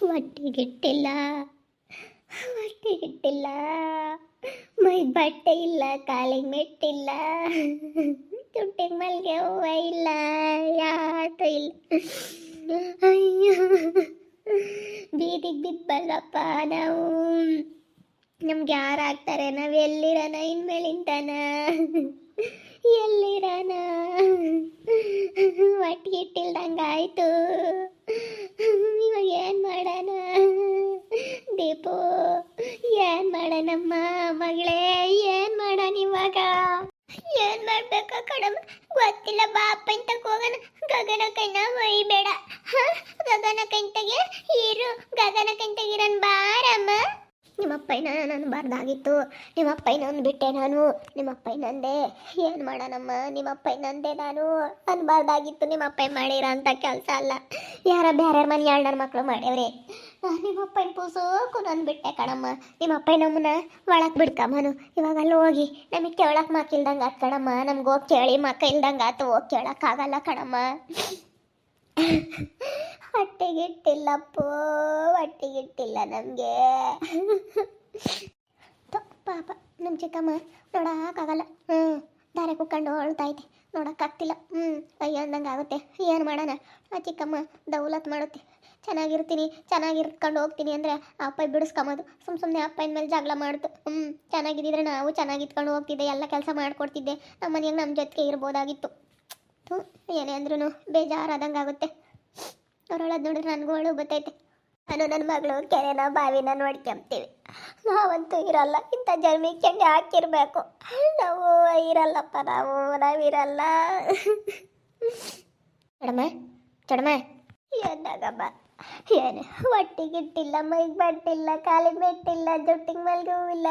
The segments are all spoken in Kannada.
ಹೊಟ್ಟೆಗಿಟ್ಟಿಲ್ಲ ಹೊಟ್ಟೆಗಿಟ್ಟಿಲ್ಲ ಮೈ ಬಟ್ಟೆ ಇಲ್ಲ, ಕಾಲಿಗೆ ಮೆಟ್ಟಿಲ್ಲ ತುಟ್ಟಿಗೆ ಮಲ್ಗೆ ಹೂವ ಇಲ್ಲ, ಯಾತು ಇಲ್ಲ. ಅಯ್ಯೋ, ಬೀದಿಗೆ ಬಿದ್ದಲ್ಲಪ್ಪ ನಾವು. ನಮ್ಗೆ ಯಾರು ಆಗ್ತಾರೆ ನಾವು ಎಲ್ಲಿರೋಣ? ಇನ್ಮೇಲಿಂದನ? ಎಲ್ಲಿರೋಣ ಒಟ್ಟಿಗೆ ಇಟ್ಟಿಲ್ದಂಗೆ ಆಯಿತು. ಇವಾಗ ಏನು ಮಾಡೋಣ? ದೀಪು, ಏನು ಮಾಡೋಣಮ್ಮ ಮಗಳೇ? ಏನು ಮಾಡೋಣ ಇವಾಗ? ಏನು ಮಾಡ್ಬೇಕ ಕಡಮ್ಮ ಗೊತ್ತಿಲ್ಲ, ಬಾ ಅಪ್ಪಂತ ಹೋಗೋಣ. ಗಗನ ಕಣ್ಣ ಒಯ್ಬೇಡ? ಗಗನ ಕಂಟಗೆ ಇರು. ಗಗನ ಕಂಟಗಿರನ್ ಬಾರಮ್ಮ. ನಿಮ್ಮಪ್ಪಯ್ಯನ ನಾನು ಬಾರ್ದಾಗಿತ್ತು. ನಿಮ್ಮಪ್ಪಯ್ಯನೊಂದು ಬಿಟ್ಟೆ ನಾನು. ನಿಮ್ಮಪ್ಪಯ್ಯನಂದೆ ಏನು ಮಾಡೋಣಮ್ಮ ನಿಮ್ಮಪ್ಪಯ್ಯನಂದೆ ನಾನು. ಅನ್ಬಾರ್ದಾಗಿತ್ತು ನಿಮ್ಮಪ್ಪಯ್ಯ ಮಾಡಿರೋ ಅಂತ ಕೆಲಸ ಅಲ್ಲ. ಯಾರ ಬೇರೆ ಮನೆ ನನ್ನ ಮಕ್ಕಳು ಮಾಡ್ಯವ್ರಿ? ನಿಮ್ಮಪ್ಪನ ಪೂಸೋಕು ನಾನು ಬಿಟ್ಟೆ ಕಣಮ್ಮ. ನಿಮ್ಮಪ್ಪಯ್ಯ ನಮ್ಮನ್ನ ಒಳಗೆ ಬಿಡ್ಕಮ್ಮನು ಇವಾಗ ಅಲ್ಲಿ ಹೋಗಿ ನಮಗೆ ಕೇಳಕ್ಕೆ ಇಲ್ದಂಗೆ ಆತು ಕಣಮ್ಮ. ನಮ್ಗೆ ಹೋಗಿ ಕೇಳಿ ಮಕ್ಕ ಇಲ್ದಂಗೆ ಆತು, ಹೋಗಿ ಕೇಳೋಕ್ಕಾಗಲ್ಲ ಕಣಮ್ಮ. ಹೊಟ್ಟೆಗಿಟ್ಟಿಲ್ಲಪ್ಪೋ ಹೊಟ್ಟೆಗಿಟ್ಟಿಲ್ಲ ನಮಗೆ ಪಾಪ ನಮ್ಮ ಚಿಕ್ಕಮ್ಮ ನೋಡೋಕ್ಕಾಗಲ್ಲ. ಹ್ಞೂ ದಾರೆ ಕುಕ್ಕೊಂಡು ಅಳ್ತೈತೆ ನೋಡೋಕ್ಕಾಗ್ತಿಲ್ಲ. ಹ್ಞೂ ಅಯ್ಯೋ ಅಂದಂಗೆ ಆಗುತ್ತೆ. ಏನು ಮಾಡೋಣ? ಆ ಚಿಕ್ಕಮ್ಮ ದೌಲತ್ ಮಾಡುತ್ತೆ. ಚೆನ್ನಾಗಿರ್ತೀನಿ, ಚೆನ್ನಾಗಿರ್ಕೊಂಡು ಹೋಗ್ತೀನಿ ಅಂದರೆ ಅಪ್ಪ ಬಿಡಿಸ್ಕೊಂಬೋದು. ಸುಮ್ಮ ಸುಮ್ಮನೆ ಅಪ್ಪನ ಮೇಲೆ ಜಗಳ ಮಾಡ್ತು. ಹ್ಞೂ ಚೆನ್ನಾಗಿದ್ದಿದ್ರೆ ನಾವು ಚೆನ್ನಾಗಿತ್ಕೊಂಡು ಹೋಗ್ತಿದ್ದೆ, ಎಲ್ಲ ಕೆಲಸ ಮಾಡ್ಕೊಡ್ತಿದ್ದೆ. ನಮ್ಮ ಮನೆಯಾಗ ನಮ್ಮ ಜೊತೆಗೆ ಇರ್ಬೋದಾಗಿತ್ತು. ಹ್ಞೂ ಏನೇ ಅಂದ್ರೂ ಬೇಜಾರಾದಂಗೆ ಆಗುತ್ತೆ ಅವ್ರೊಳದು ನೋಡಿದ್ರೆ ನನಗೂ ಒಳಗೆ ಬತ್ತೈತೆ ನಾನು ನನ್ನ ಮಗಳು ಕೆರೆನ ಬಾವಿನ ನೋಡ್ಕೊಂತೀವಿ ನಾವಂತೂ ಇರಲ್ಲ ಇಂಥ ಜನ್ಮಿಕೊಂಡು ಹಾಕಿರ್ಬೇಕು? ನಾವು ಇರಲ್ಲಪ್ಪ ನಾವು ನಾವಿರಲ್ಲ ಚಡಮ ಚಡಮ. ಏನಾಗಮ್ಮ? ಏನು ಹೊಟ್ಟಿಗಿಟ್ಟಿಲ್ಲ ಮೈಗೆ ಬಟ್ಟಿಲ್ಲ ಕಾಲಿಗೆ ಮೆಟ್ಟಿಲ್ಲ ದುಡ್ಡಿಗೆ ಮಲ್ಗೂ ಇಲ್ಲ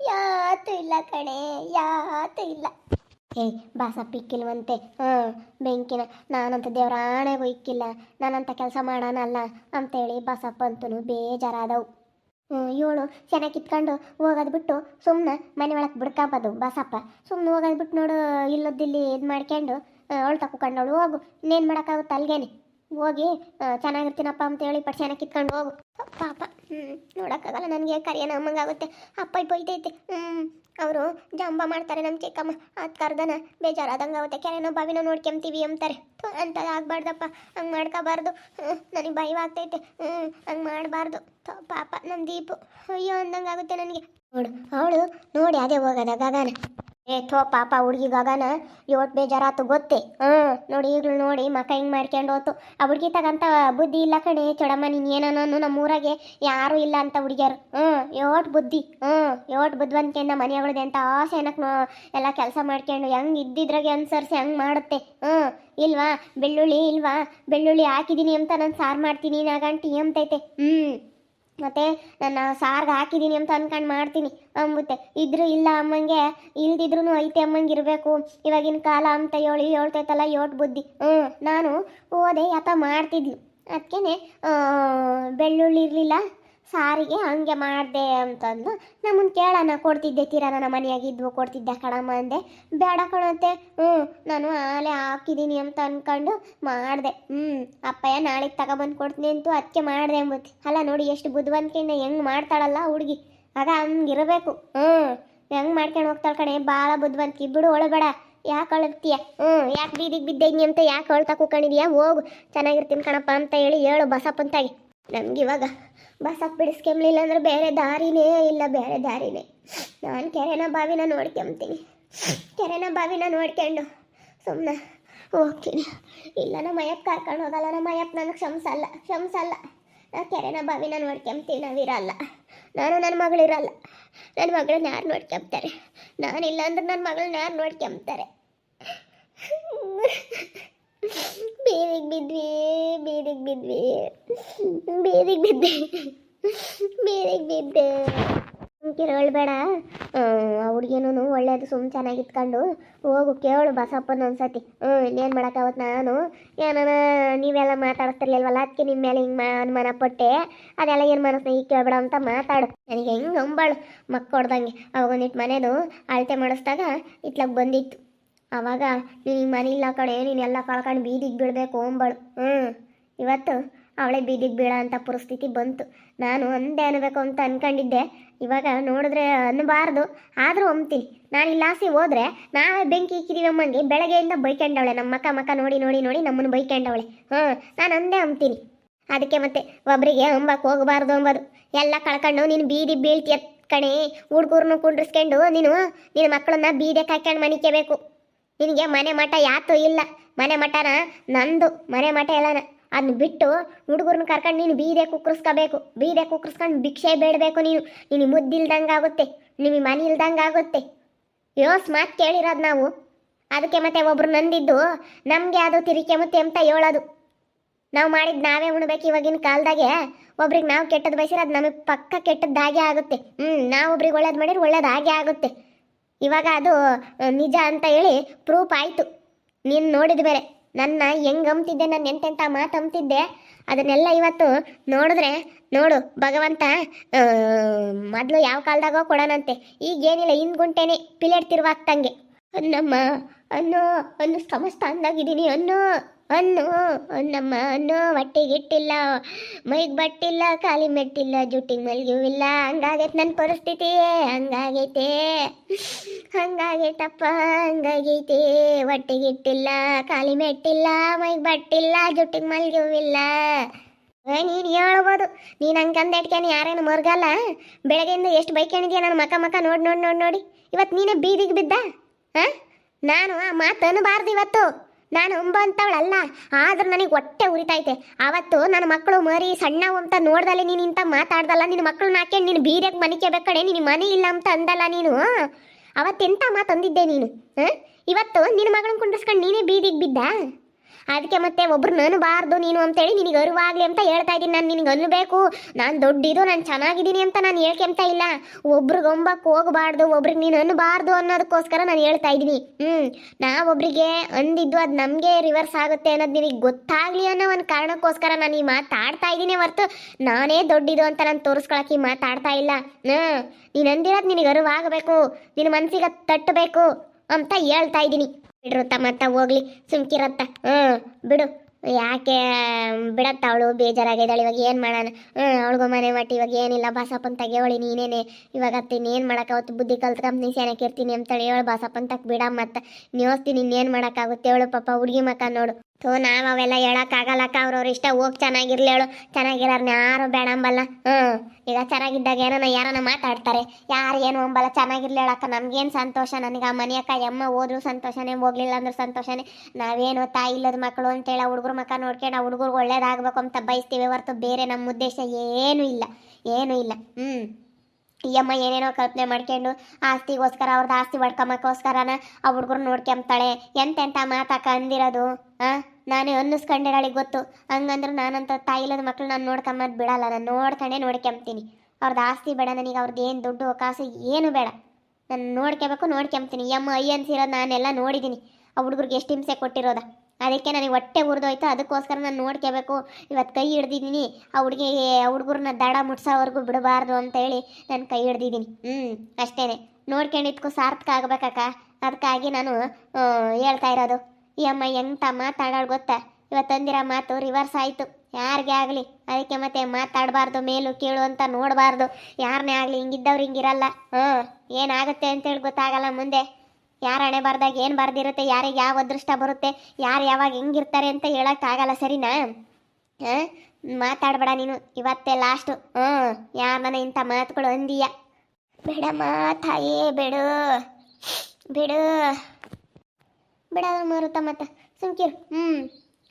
ಯಾತು ಇಲ್ಲ ಕಣೆ ಯಾತು ಇಲ್ಲ. ಏಯ್ ಬಾಸಪ್ಪಿಕ್ಕಿಲ್ವಂತೆ ಹಾಂ ಬೆಂಕಿನ, ನಾನಂತ ದೇವ್ರ ಆಣೆಗೂ ಒಯ್ಕಿಲ್ಲ ನಾನಂತ ಕೆಲಸ ಮಾಡೋಣಲ್ಲ ಅಂತೇಳಿ ಬಾಸಪ್ಪ ಅಂತೂ ಬೇಜಾರಾದವು. ಇವಳು ಚೆನ್ನಾಗಿ ಕಿತ್ಕೊಂಡು ಹೋಗೋದು ಬಿಟ್ಟು ಸುಮ್ಮನೆ ಮನೆ ಒಳಗೆ ಬಿಡ್ಕಬೋದು. ಬಸಪ್ಪ ಸುಮ್ಮನೆ ಹೋಗೋದು ಬಿಟ್ಟು ನೋಡು ಇಲ್ಲದಿಲ್ಲಿ ಇದು ಮಾಡ್ಕೊಂಡು ಅವಳು ತಕ್ಕೊಂಡವಳು ಹೋಗು. ಇನ್ನೇನು ಮಾಡೋಕ್ಕಾಗುತ್ತೆ ಅಲ್ಗೇನೆ. ಹೋಗಿ ಚೆನ್ನಾಗಿರ್ತೀನಪ್ಪ ಅಂತೇಳಿ ಪಟ್ ಚೆನ್ನಾಗಿ ಕಿತ್ಕೊಂಡು ಹೋಗು. ಪಾಪ ಹ್ಞೂ ನೋಡೋಕ್ಕಾಗಲ್ಲ ನನಗೆ ಕರಿಯ ಅಮ್ಮಂಗಾಗುತ್ತೆ. ಅಪ್ಪ ಬೈತೈತೆ ಹ್ಞೂ ಅವರು ಜಂಬ ಮಾಡ್ತಾರೆ ನಮ್ಮ ಚಿಕ್ಕಮ್ಮ. ಅದು ಕರ್ದನ ಬೇಜಾರಾದಂಗೆ ಆಗುತ್ತೆ ಕೆರೆನೋ ಬಾವಿನೋ ನೋಡ್ಕೊಂತೀವಿ ಅಂತಾರೆ. ಅಂತ ಆಗ್ಬಾರ್ದಪ್ಪ. ಹಂಗೆ ಮಾಡ್ಕೋಬಾರ್ದು. ನನಗೆ ಭಯವಾಗ್ತೈತೆ ಹ್ಞೂ ಹಂಗೆ ಮಾಡಬಾರ್ದು. ಪಾಪ ನಮ್ಮ ದೀಪು. ಅಯ್ಯೋ ಅಂದಂಗೆ ಆಗುತ್ತೆ ನನಗೆ. ನೋಡು, ಅವಳು ನೋಡಿ ಅದೇ ಹೋಗೋದ ಗಗನ. ಏ, ಥೋ, ಪಾಪ ಹುಡುಗಿ ಗಗನ ಯೋಟ್ ಬೇಜಾರಾತು ಗೊತ್ತೇ? ಹ್ಞೂ, ನೋಡಿ, ಈಗಲೂ ನೋಡಿ ಮಕ್ಕ ಹಿಂಗೆ ಮಾಡ್ಕೊಂಡು ಹೋತು. ಆ ಹುಡುಗಿ ತಗಂತ ಬುದ್ಧಿ ಇಲ್ಲ ಕಣೆ, ಚೊಡಮ್ಮ, ನೀನು ನಮ್ಮ ಊರಾಗೆ ಯಾರೂ ಇಲ್ಲ ಅಂತ ಹುಡುಗಿಯರು. ಹ್ಞೂ, ಯೋಟ್ ಬುದ್ಧಿ, ಹ್ಞೂ, ಯೋಟ್ ಬುದ್ಧಿವಂತಿಕೆಯಿಂದ ಮನೆಯಗಳದೆ ಅಂತ ಆಸೆ ಏನಕ್ಕೆ ಎಲ್ಲ ಕೆಲಸ ಮಾಡ್ಕೊಂಡು ಹೆಂಗ್ ಇದ್ದಿದ್ರಾಗೆ ಅನ್ಸರ್ಸಿ ಹೆಂಗೆ ಮಾಡುತ್ತೆ? ಹ್ಞೂ, ಇಲ್ವಾ? ಬೆಳ್ಳುಳ್ಳಿ ಇಲ್ವಾ? ಬೆಳ್ಳುಳ್ಳಿ ಹಾಕಿದೀನಿ ಅಂತ ನಾನು ಸಾರು ಮಾಡ್ತೀನಿ, ನಾಗಂಟಿ ಅಂತೈತೆ ಹ್ಞೂ. ಮತ್ತೆ ನನ್ನ ಸಾರ್ಗೆ ಹಾಕಿದ್ದೀನಿ ಅಂತ ಅನ್ಕೊಂಡು ಮಾಡ್ತೀನಿ. ಅಂಬುತ್ತೆ. ಇದ್ರೂ ಇಲ್ಲ ಅಮ್ಮಂಗೆ. ಇಲ್ದಿದ್ರು ಐತೆ ಅಮ್ಮಂಗೆ ಇರಬೇಕು. ಇವಾಗಿನ ಕಾಲ ಅಂತ ಹೇಳಿ ಹೇಳ್ತೈತಲ್ಲ ಯೋಟ್ ಬುದ್ಧಿ. ಹ್ಞೂ ನಾನು ಓದೆ ಯಾತ ಮಾಡ್ತಿದ್ಲು. ಅದಕ್ಕೇ ಬೆಳ್ಳುಳ್ಳಿ ಇರಲಿಲ್ಲ. ಸಾರಿಗೆ ಹಂಗೆ ಮಾಡಿದೆ ಅಂತಂದು ನಮ್ಮನ್ನು ಕೇಳೋಣ ಕೊಡ್ತಿದ್ದೆ ತೀರ, ನನ್ನ ಮನೆಯಾಗ ಇದ್ವು, ಕೊಡ್ತಿದ್ದೆ ಕಣಮ್ಮ, ಅಂದೆ. ಬೇಡ ಕಣತ್ತೆ ಹ್ಞೂ ನಾನು ಆಲೆ ಹಾಕಿದ್ದೀನಿ ಅಂತ ಅಂದ್ಕೊಂಡು ಮಾಡಿದೆ. ಹ್ಞೂ ಅಪ್ಪಯ್ಯ ನಾಳೆಗೆ ತಗೊಬಂದು ಕೊಡ್ತೀನಿ ಅಂತೂ ಅದಕ್ಕೆ ಮಾಡಿದೆ ಅಂಬುತ್ತೆ ಅಲ್ಲ ನೋಡಿ, ಎಷ್ಟು ಬುದ್ಧಿವಂತಿಕೆಯಿಂದ ಹೆಂಗೆ ಮಾಡ್ತಾಳಲ್ಲ ಹುಡುಗಿ. ಆಗ ಹಂಗಿರಬೇಕು. ಹ್ಞೂ ಹೆಂಗೆ ಮಾಡ್ಕೊಂಡು ಹೋಗ್ತಾಳೆ ಕಣೆ ಭಾಳ ಬುದ್ಧಿವಂತಿಕೆ. ಬಿಡು ಒಳಬೇಡ ಯಾಕೆ ಅಳುತ್ತೀಯ ಹ್ಞೂ ಯಾಕೆ ಬೀದಿಗೆ ಬಿದ್ದೆ ಅಂತ ಯಾಕೆ ಅಳ್ತಾ ಕೂಕೊಂಡಿದ್ಯಾ ಹೋಗು. ಚೆನ್ನಾಗಿರ್ತೀನಿ ಕಣಪ್ಪ ಅಂತ ಹೇಳಿ, ಹೇಳು ಬಸಪ್ಪಂತಾಗಿ. ನಮ್ಗೆ ಇವಾಗ ಬಸಪ್ಪ ಬಿಡಿಸ್ಕೊಂಬ್ಲಿಲ್ಲ ಅಂದ್ರೆ ಬೇರೆ ದಾರಿನೇ ಇಲ್ಲ, ಬೇರೆ ದಾರಿನೇ. ನಾನು ಕೆರೆನ ಬಾವಿನ ನೋಡ್ಕೊಂತೀನಿ. ಕೆರೆನ ಬಾವಿನ ನೋಡ್ಕೊಂಡು ಸುಮ್ಮನೆ ಹೋಗ್ತೀನಿ. ಇಲ್ಲ, ನಮ್ಮ ಅಯ್ಯಪ್ಪ ಕರ್ಕೊಂಡು ಹೋಗಲ್ಲ. ನಮ್ಮ ಅಯ್ಯಪ್ಪ ನನಗೆ ಕ್ಷಮಿಸಲ್ಲ ಕ್ಷಮಿಸಲ್ಲ. ನಾ ಕೆರೆನ ಬಾವಿನ ನೋಡ್ಕೊಂತೀವಿ ನಾವಿರಲ್ಲ ನಾನು ನನ್ನ ಮಗಳಿರಲ್ಲ ನನ್ನ ಮಗಳನ್ನ ಯಾರು ನೋಡ್ಕೊಂತಾರೆ ನಾನಿಲ್ಲ ಅಂದ್ರೆ ನನ್ನ ಮಗಳನ್ನ ಯಾರು ನೋಡ್ಕೊಂತಾರೆ ಬೀದಿಗೆ ಬಿದ್ವಿ ಬೀದಿಗೆ ಬಿದ್ವಿ. ಬೀದಿಗೆ ಬಿದ್ದೆ. ಬೀದಿಗೆ ಬಿದ್ದೆ. ಕೇಳೋಳು ಆ ಹುಡುಗಿನೂ ಒಳ್ಳೇದು ಸುಮ್ಮನೆ ಚೆನ್ನಾಗಿ ಇಟ್ಕೊಂಡು ಹೋಗು, ಕೇಳು ಬಸಪ್ಪನ ಒಂದ್ಸತಿ. ಹ್ಞೂ, ಇನ್ನೇನು ಮಾಡೋಕ್ಕಾವತ್ತು ನಾನು? ಏನಾನ, ನೀವೆಲ್ಲ ಮಾತಾಡ್ತಿರ್ಲಿಲ್ವಲ್ಲ? ಅದಕ್ಕೆ ನಿಮ್ಮ ಮೇಲೆ ಹಿಂಗೆ ಅನುಮಾನ ಪಟ್ಟೆ. ಅದೆಲ್ಲ ಏನು ಮನಸ್ಸನ್ನ ಈಗ ಕೇಳಬೇಡ ಅಂತ ಮಾತಾಡು. ನನಗೆ ಹೆಂಗೆ ಅಂಬಾಳು ಮಕ್ಕ ಹೊಡ್ದಂಗೆ ಅವಾಗ ಒಂದಿಟ್ಟು ಮನೇದು ಅಳತೆ ಮಾಡಿಸ್ದಾಗ ಇತ್ಲಾಗ ಬಂದಿತ್ತು. ಆವಾಗ ನೀನು ಮನೆ ಇಲ್ಲ ಕಡೆ ನೀನೆಲ್ಲ ಕಳ್ಕೊಂಡು ಬೀದಿಗೆ ಬೀಳಬೇಕು ಅಂಬಳು ಹ್ಞೂ ಇವತ್ತು ಅವಳೇ ಬೀದಿಗೆ ಬೀಳ ಅಂತ ಪರಿಸ್ಥಿತಿ ಬಂತು. ನಾನು ಒಂದೇ ಅನ್ಬೇಕು ಅಂತ ಅನ್ಕೊಂಡಿದ್ದೆ. ಇವಾಗ ನೋಡಿದ್ರೆ ಅನ್ನಬಾರ್ದು ಆದರೂ ಅಂತೀನಿ ನಾನು ಇಲ್ಲಾಸಿ ಹೋದ್ರೆ ನಾವೇ ಬೆಂಕಿ ಇಕ್ಕಿದೀವಿ ಅಮ್ಮಂಗೆ ಬೆಳಗ್ಗೆಯಿಂದ ಬೈಕೊಂಡವಳೆ. ನಮ್ಮ ಮಕ್ಕ ಮಕ್ಕ ನೋಡಿ ನೋಡಿ ನೋಡಿ ನಮ್ಮನ್ನು ಬೈಕೊಂಡವಳೆ. ಹ್ಞೂ ನಾನು ಒಂದೇ ಅಂತೀನಿ ಅದಕ್ಕೆ ಮತ್ತೆ ಒಬ್ಬರಿಗೆ ಅಂಬಕ್ಕೆ ಹೋಗಬಾರ್ದು ಅಂಬೋದು. ಎಲ್ಲ ಕಳ್ಕೊಂಡು ನೀನು ಬೀದಿ ಬೀಳ್ತೀಯ ಕಣೆ. ಹುಡುಗರನ್ನು ಕುಂಡ್ರಿಸ್ಕೊಂಡು ನೀನು ನಿನ್ನ ಮಕ್ಕಳನ್ನ ಬೀದಕ್ಕೆ ಹಾಕ್ಕೊಂಡು ಮನಿಕೇಬೇಕು ನಿನಗೆ ಮನೆ ಮಠ ಯಾತು ಇಲ್ಲ. ಮನೆ ಮಠನ ನಂದು, ಮನೆ ಮಠ ಎಲ್ಲನ. ಅದನ್ನ ಬಿಟ್ಟು ಹುಡುಗರನ್ನ ಕರ್ಕೊಂಡು ನೀನು ಬೀದೆ ಕುಕ್ಕರಿಸ್ಕೋಬೇಕು. ಬೀದೆ ಕುಕ್ಕರಿಸ್ಕೊಂಡು ಭಿಕ್ಷೆ ಬೇಡಬೇಕು ನೀನು. ನಿನಗೆ ಮುದ್ದಿಲ್ದಂಗೆ ಆಗುತ್ತೆ ನಿಮಗೆ ಮನೆ ಇಲ್ದಂಗೆ ಆಗುತ್ತೆ. ಯೋಸ್ ಮಾತು ಕೇಳಿರೋದು ನಾವು. ಅದಕ್ಕೆ ಮತ್ತೆ ಒಬ್ರು ನಂದಿದ್ದು, ನಮಗೆ ಅದು ತಿರಿಕೆ ಮುತ್ತೆ ಅಂತ ಹೇಳೋದು. ನಾವು ಮಾಡಿದ್ದು ನಾವೇ ಉಣ್ಬೇಕು ಇವಾಗಿನ ಕಾಲದಾಗೆ. ಒಬ್ರಿಗೆ ನಾವು ಕೆಟ್ಟದ್ದು ಬಯಸಿದ್ರೆ ಅದು ನಮಗೆ ಪಕ್ಕ ಕೆಟ್ಟದ್ದಾಗೆ ಆಗುತ್ತೆ. ಹ್ಞೂ ನಾವು ಒಬ್ರಿಗೆ ಒಳ್ಳೇದು ಮಾಡಿದ್ರೆ ಒಳ್ಳೇದು ಹಾಗೆ ಆಗುತ್ತೆ. ಇವಾಗ ಅದು ನಿಜ ಅಂತ ಹೇಳಿ ಪ್ರೂಫ್ ಆಯಿತು. ನೀನು ನೋಡಿದ ಬೇರೆ. ನನ್ನ ಹೆಂಗ್ ಅಂಬ್ತಿದ್ದೆ ನನ್ನ ಎಂತೆಂಥ ಮಾತು ಅಂಬ್ತಿದ್ದೆ ಅದನ್ನೆಲ್ಲ ಇವತ್ತು ನೋಡಿದ್ರೆ, ನೋಡು, ಭಗವಂತ ಮೊದಲು ಯಾವ ಕಾಲದಾಗೋ ಕೊಡೋಣಂತೆ. ಈಗೇನಿಲ್ಲ ಹಿಂದ್ಗುಂಟೇನೆ ಪಿಲೇಟ್ ತಿರುವಾಗ್ತಂಗೆ ಅನ್ನಮ್ಮ ಅನ್ನೋ ಅನ್ನು ಸಮಸ್ತ ಅಂದಾಗಿದ್ದೀನಿ ಅನ್ನೋ ಅನ್ನು ನಮ್ಮ ಅನ್ನು ಹೊಟ್ಟೆಗಿಟ್ಟಿಲ್ಲ ಮೈಗೆ ಬಟ್ಟಿಲ್ಲ, ಕಾಲಿ ಮೆಟ್ಟಿಲ್ಲ ಜುಟ್ಟಿಗೆ ಮಲ್ಗಿವಿಲ್ಲ ಹಂಗಾಗೈತೆ ನನ್ನ ಪರಿಸ್ಥಿತಿ, ಹಂಗಾಗೈತೆ. ಹಂಗಾಗೈತಪ್ಪ, ಹಂಗಾಗೈತೆ. ಹೊಟ್ಟೆಗಿಟ್ಟಿಲ್ಲ ಕಾಲಿ ಮೆಟ್ಟಿಲ್ಲ, ಮೈಗೆ ಬಟ್ಟಿಲ್ಲ ಜುಟ್ಟಿಗೆ ಮಲ್ಗಿವಿಲ್ಲ ನೀನು ಹೇಳ್ಬೋದು. ನೀನು ಹಂಗೆ ಅಂದೇಟ್ಕೇನೆ ಯಾರೇನು ಮರ್ಗಲ್ಲ? ಬೆಳಗ್ಗೆಯಿಂದ ಎಷ್ಟು ಬೈಕೊಂಡಿದ್ಯಾ ನನ್ನ ಮಕ ಮಕ ನೋಡಿ ನೋಡಿ ನೋಡಿ ನೋಡಿ. ಇವತ್ತು ನೀನೇ ಬೀದಿಗೆ ಬಿದ್ದ? ಹಾಂ? ನಾನು ಆ ಮಾತು ಅನ್ನಬಾರ್ದು ಇವತ್ತು. ನಾನು ಹೊಂಬ ಅಂತವಳಲ್ಲ ಆದ್ರೂ ನನಗೆ ಹೊಟ್ಟೆ ಉರಿತೈತೆ. ಅವತ್ತು ನನ್ನ ಮಕ್ಕಳು ಮರಿ ಸಣ್ಣ ಅಂತ ನೋಡ್ದಲ್ಲೇ ನೀನು ಇಂಥ ಮಾತಾಡ್ದಲ್ಲ. ನಿನ್ನ ಮಕ್ಕಳನ್ನ ಹಾಕ್ಯಂಡು ನೀನು ಬೀದಿಗೆ ಮನಿಕೆ ನಿನ್ನ ಮನೆ ಇಲ್ಲ ಅಂತ ಅಂದಲ್ಲ ನೀನು. ಅವತ್ತೆಂಥ ಮಾತು ಅಂದಿದ್ದೆ ನೀನು ಇವತ್ತು ನಿನ್ನ ಮಗಳನ್ನ ಕುಂಡಿಸ್ಕೊಂಡು ನೀನೇ ಬೀದಿಗೆ ಬಿದ್ದ? ಅದಕ್ಕೆ ಮತ್ತೆ ಒಬ್ರು ಅನ್ಬಾರ್ದು ನೀನು ಅಂತೇಳಿ ನಿನಗೆ ಅರಿವಾಗ್ಲಿ ಅಂತ ಹೇಳ್ತಾ ಇದ್ದೀನಿ. ನಾನು ನಿನಗೆ ಅನ್ನಬೇಕು ನಾನು ದೊಡ್ಡಿದು, ನಾನು ಚೆನ್ನಾಗಿದ್ದೀನಿ ಅಂತ ನಾನು ಹೇಳ್ಕೊಂತ ಇಲ್ಲ. ಒಬ್ರು ಗೊಂಬಕ್ಕೆ ಹೋಗಬಾರ್ದು, ಒಬ್ರಿಗೆ ನೀನು ಅನ್ನಬಾರ್ದು ಅನ್ನೋದಕ್ಕೋಸ್ಕರ ನಾನು ಹೇಳ್ತಾ ಇದ್ದೀನಿ. ಹ್ಞೂ ನಾವೊಬ್ರಿಗೆ ಅಂದಿದ್ದು ಅದು ನಮಗೆ ರಿವರ್ಸ್ ಆಗುತ್ತೆ ಅನ್ನೋದು ನಿನಗೆ ಗೊತ್ತಾಗ್ಲಿ ಅನ್ನೋ ಒಂದು ಕಾರಣಕ್ಕೋಸ್ಕರ ನಾನು ಈ ಮಾತಾಡ್ತಾ ಇದ್ದೀನಿ ಹೊರ್ತು. ನಾನೇ ದೊಡ್ಡಿದು ಅಂತ ನಾನು ತೋರಿಸ್ಕೊಳಕ್ಕೆ ಮಾತಾಡ್ತಾ ಇಲ್ಲ. ಹ್ಞೂ ನೀನು ಅಂದಿರೋದು ನಿನಗೆ ಅರಿವಾಗಬೇಕು. ನಿನ್ನ ಮನಸ್ಸಿಗೆ ತಟ್ಟಬೇಕು ಅಂತ ಹೇಳ್ತಾ ಇದ್ದೀನಿ. ಬಿಡ್ರುತ್ತ ಮತ್ತ ಹೋಗ್ಲಿ, ಸುಮ್ಕಿರತ್ತ. ಹ್ಮ್, ಬಿಡು. ಯಾಕೆ, ಬಿಡತ್ತ ಅವಳು ಬೇಜಾರಾಗಿದ್ದಾಳೆ ಇವಾಗ ಏನು ಮಾಡೋಣ? ಹ್ಞೂ ಅವಳಿಗೂ ಮನೆ ಮಟ್ಟಿ ಇವಾಗ ಏನಿಲ್ಲ. ಬಾಸಪ್ಪನ್ ತಗೆವಳಿ ನೀನೇನೆ. ಇವಾಗ ಅತ್ತಿನ ಇನ್ನೇನು ಮಾಡಕ್ಕೆ ಅವತ್ತು ಬುದ್ಧಿ ಕಲ್ತ್ಕೊಂಡ್ ನೀ ಸೇನಕ್ಕೆ ಇರ್ತೀನಿ ಅಂತೇಳಿ ಹೇಳು. ಬಾಸಪ್ಪನ್ ತಕ್ ಬಿಡ ಮತ್ತೆ. ನೀವಸ್ತೀನಿ ಇನ್ನೇನು ಮಾಡೋಕ್ಕಾಗುತ್ತೆ ಹೇಳು ಪಾಪ. ಹುಡುಗಿ ಮಕ್ಕ ನೋಡು. ಥೋ ನಾವು ಅವೆಲ್ಲ ಹೇಳೋಕ್ಕಾಗಲ್ಲಕ್ಕ ಅವ್ರವ್ರ ಇಷ್ಟ ಹೋಗಿ ಚೆನ್ನಾಗಿರ್ಲಿ ಹೇಳು. ಚೆನ್ನಾಗಿರೋರ್ನ ಯಾರು ಬೇಡ ಅಂಬಲ್ಲ. ಹ್ಞೂ ಈಗ ಚೆನ್ನಾಗಿದ್ದಾಗ ಏನೋ ಯಾರನ್ನ ಮಾತಾಡ್ತಾರೆ. ಯಾರು ಏನು ಅಂಬಲ್ಲ. ಚೆನ್ನಾಗಿರ್ಲಿ ಹೇಳಕ್ಕ. ನಮ್ಗೇನು ಸಂತೋಷ? ನನಗೆ ಆ ಮನೆಯಕ್ಕ ಎಮ್ಮ ಹೋದ್ರು ಸಂತೋಷನೇ, ಹೋಗ್ಲಿಲ್ಲ ಅಂದ್ರೆ ಸಂತೋಷನೇ. ನಾವೇನು ತಾಯಿ ಇಲ್ಲದ ಮಕ್ಕಳು ಅಂತೇಳಿ ಹುಡುಗರ ಮಕ್ಕ ನೋಡ್ಕೊಂಡು ಆ ಹುಡುಗರು ಒಳ್ಳೇದಾಗಬೇಕು ಅಂತ ಬಯಸ್ತೀವಿ. ಹೊರತು ಬೇರೆ ನಮ್ಮ ಉದ್ದೇಶ ಏನೂ ಇಲ್ಲ. ಏನೂ ಇಲ್ಲ. ಹ್ಞೂ ಈ ಅಮ್ಮ ಏನೇನೋ ಕಲ್ಪನೆ ಮಾಡ್ಕೊಂಡು ಆಸ್ತಿಗೋಸ್ಕರ ಅವ್ರದ್ದು ಆಸ್ತಿ ಹೊಡ್ಕೊಂಬಕ್ಕೋಸ್ಕರನ ಆ ಹುಡುಗರು ನೋಡ್ಕೊಂಬ್ತಾಳೆ. ಎಂತೆಂಥ ಮಾತಾಕ ಅಂದಿರೋದು? ಆ? ನಾನು ಅನ್ನಿಸ್ಕೊಂಡಿರಳಿಗೆ ಗೊತ್ತು? ಹಂಗಂದ್ರೆ ನಾನಂತ ತಾಯಿಲದ ಮಕ್ಳು ನಾನು ನೋಡ್ಕೊಂಬದ್ ಬಿಡಲ್ಲ. ನಾನು ನೋಡ್ಕೊಂಡೇ ನೋಡ್ಕೊಂತೀನಿ ಅವ್ರದ್ದು ಆಸ್ತಿ ಬೇಡ, ನನಗೆ ಅವ್ರದ್ದು ಏನು ದುಡ್ಡು ಕಾಸು ಏನು ಬೇಡ. ನಾನು ನೋಡ್ಕೋಬೇಕು ನೋಡ್ಕೊಂತೀನಿ ಯಮ್ಮ ಅಯ್ಯ ಅನ್ಸಿರೋದು ನಾನೆಲ್ಲ ನೋಡಿದ್ದೀನಿ ಆ ಹುಡುಗರಿಗೆ ಎಷ್ಟು ಹಿಂಸೆ ಕೊಟ್ಟಿರೋದ? ಅದಕ್ಕೆ ನನಗೆ ಹೊಟ್ಟೆ ಉರಿದೋಯ್ತು. ಅದಕ್ಕೋಸ್ಕರ ನಾನು ನೋಡ್ಕೋಬೇಕು. ಇವತ್ತು ಕೈ ಹಿಡ್ದಿದ್ದೀನಿ ಆ ಹುಡುಗಿ, ಆ ಹುಡುಗರನ್ನ ದಡ ಮುಟ್ಸೋವರೆಗೂ ಬಿಡಬಾರ್ದು ಅಂತ ಹೇಳಿ ನಾನು ಕೈ ಹಿಡ್ದಿದ್ದೀನಿ ಹ್ಞೂ ಅಷ್ಟೇ ನೋಡ್ಕೊಂಡಿದ್ಕು ಸಾರ್ಥಕ ಆಗಬೇಕಕ್ಕ. ಅದಕ್ಕಾಗಿ ನಾನು ಹೇಳ್ತಾ ಇರೋದು. ಈ ಅಮ್ಮ ಎಂತ ಮಾತಾಡೋಳು ಗೊತ್ತಾ? ಇವತ್ತೊಂದಿರ ಮಾತು ರಿವರ್ಸ್ ಆಯಿತು. ಯಾರಿಗೆ ಆಗಲಿ? ಅದಕ್ಕೆ ಮತ್ತೆ ಮಾತಾಡಬಾರ್ದು, ಮೇಲು ಕೀಳು ಅಂತ ನೋಡಬಾರ್ದು. ಯಾರನ್ನೇ ಆಗಲಿ, ಹಿಂಗಿದ್ದವ್ರು ಹಿಂಗಿರಲ್ಲ. ಹ್ಞೂ, ಏನಾಗುತ್ತೆ ಅಂತೇಳಿ ಗೊತ್ತಾಗಲ್ಲ ಮುಂದೆ. ಯಾರ ಹಣೆ ಬರ್ದಾಗ ಏನು ಬರ್ದಿರುತ್ತೆ, ಯಾರಿಗೆ ಯಾವ ಅದೃಷ್ಟ ಬರುತ್ತೆ, ಯಾರು ಯಾವಾಗ ಹೆಂಗಿರ್ತಾರೆ ಅಂತ ಹೇಳೋಕ್ಕಾಗಲ್ಲ, ಸರಿನಾ? ಹಾಂ ಮಾತಾಡಬೇಡ ನೀನು. ಇವತ್ತೇ ಲಾಸ್ಟು ಹ್ಞೂ, ಯಾರನ್ನ ಇಂಥ ಮಾತುಗಳು ಅಂದೀಯ? ಬೇಡಮ್ಮ ಮಾತಾಯೇ ಬಿಡು. ಬಿಡು. ಬಿಡೋದು ರುತ್ತ ಮತ್ತೆ ಸುಮ್ಕಿರು ಹ್ಞೂ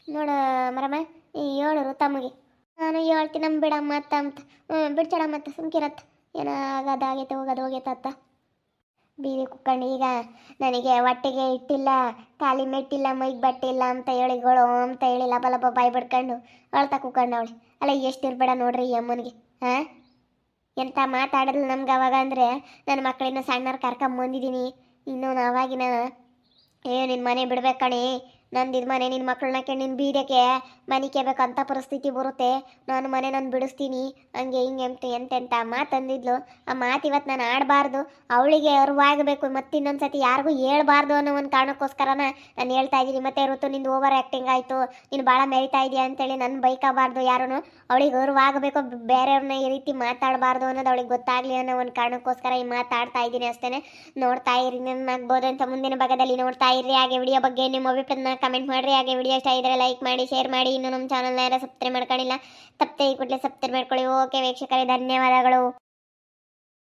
ನೋಡು ಮರಮ್ಮ ಈ ಹೇಳು ತಮಗೆ ನಾನು ಹೇಳ್ತೀನಿ ನಮ್ಮ ಬಿಡಮ್ಮ ಅತ್ತ ಅಂತ. ಹ್ಞೂ ಬಿಡ್ಚಡ ಮತ್ತೆ ಸುಮ್ಕಿರತ್ತ ಆಗೋದಾಗೈತೆ ಹೋಗೋದು ಹೋಗೈತೆ ಅತ್ತ. ಬೀದಿ ಕುಕ್ಕಂಡು ಈಗ ನನಗೆ ಹೊಟ್ಟೆಗೆ ಇಟ್ಟಿಲ್ಲ ಕಾಲಿ ಮೆಟ್ಟಿಲ್ಲ, ಮೈಗೆ ಬಟ್ಟೆ ಇಲ್ಲ ಅಂತ ಹೇಳಿ, ಗೋಳು ಅಂತ ಹೇಳಿ, ಲಬ ಲಬ ಬಾಯ್ ಬಿಡ್ಕೊಂಡು ಅಳ್ತಾ ಕುಕ್ಕಂಡು ಅವಳಿ. ಅಲ್ಲ ಎಷ್ಟು ಇರ್ಬೇಡ ನೋಡ್ರಿ ಈ ಅಮ್ಮನಿಗೆ ಹಾಂ ಎಂಥ ಮಾತಾಡಿದ್ಲು ನಮ್ಗೆ ಅವಾಗ ಅಂದರೆ, ನನ್ನ ಮಕ್ಕಳನ್ನ ಸಣ್ಣವ್ರು ಕರ್ಕೊಂಬಂದಿದ್ದೀನಿ ಇನ್ನೂ ಅವಾಗಿನ ಏ ನಿನ್ನ ಮನೆ ಬಿಡ್ಬೇಕು ಕಣೆ ನಂದು ಇದು ಮನೆ ನಿನ್ನ ಮಕ್ಕಳನ್ನ ಕೇಳಿ ನಿನ್ ಬೀಡಕ್ಕೆ ಮನೆ ಕೇಬೇಕಂತ ಪರಿಸ್ಥಿತಿ ಬರುತ್ತೆ. ನಾನು ಮನೆ ನಾನು ಬಿಡಿಸ್ತೀನಿ. ಹಂಗೆ ಹಿಂಗೆ ಅಂತ ಎಂತೆಂತ ಮಾತಂದಿದ್ಲು ಆ ಮಾತು ಇವತ್ತು ನಾನು ಆಡಬಾರ್ದು. ಅವಳಿಗೆ ಅರಿವಾಗಬೇಕು. ಮತ್ತೆ ಇನ್ನೊಂದ್ಸತಿ ಯಾರಿಗೂ ಹೇಳ್ಬಾರ್ದು ಅನ್ನೋ ಒಂದು ಕಾರಣಕ್ಕೋಸ್ಕರನ ನಾನು ಹೇಳ್ತಾ ಇದ್ದೀನಿ. ಮತ್ತೆ ಋತು, ನಿಂದು ಓವರ್ ಆ್ಯಕ್ಟಿಂಗ್ ಆಯಿತು. ನೀನು ಭಾಳ ಮೆರಿತಾ ಇದೆಯಾ ಅಂತೇಳಿ ನನ್ನ ಬೈಕಬಾರ್ದು ಯಾರೂ ಅವಳಿಗೆ ಅರಿವಾಗಬೇಕು. ಬೇರೆಯವ್ರನ್ನ ಈ ರೀತಿ ಮಾತಾಡಬಾರ್ದು ಅನ್ನೋದು ಅವಳಿಗೆ ಗೊತ್ತಾಗಲಿ ಅನ್ನೋ ಒಂದು ಕಾರಣಕ್ಕೋಸ್ಕರ ಈ ಮಾತಾಡ್ತಾ ಇದ್ದೀನಿ ಅಷ್ಟೇ ನೋಡ್ತಾ ಇರಿ ಆಗ್ಬೋದು ಅಂತ ಮುಂದಿನ ಭಾಗದಲ್ಲಿ ನೋಡ್ತಾ ಇರಿ. ಹಾಗೆ ವಿಡಿಯೋ ಬಗ್ಗೆ ನಿಮ್ಮ ಅಭಿಪ್ರಾಯನ ಕಮೆಂಟ್ ಮಾಡ್ರಿ. ಹಾಗೆ ವಿಡಿಯೋ ಇಷ್ಟ ಇದ್ದರೆ ಲೈಕ್ ಮಾಡಿ ಶೇರ್ ಮಾಡಿ. ಇನ್ನು ನಮ್ಮ ಚಾನಲ್ನ ಯಾರು ಸಬ್ಸ್ಕ್ರೈಬ್ ಮಾಡ್ಕೊಂಡಿಲ್ಲ, ತಪ್ಪದೆ ಈ ಕೂಡಲೇ ಸಬ್ಸ್ಕ್ರೈಬ್ ಮಾಡ್ಕೊಳ್ಳಿ. ಓಕೆ ವೀಕ್ಷಕರೇ, ಧನ್ಯವಾದಗಳು.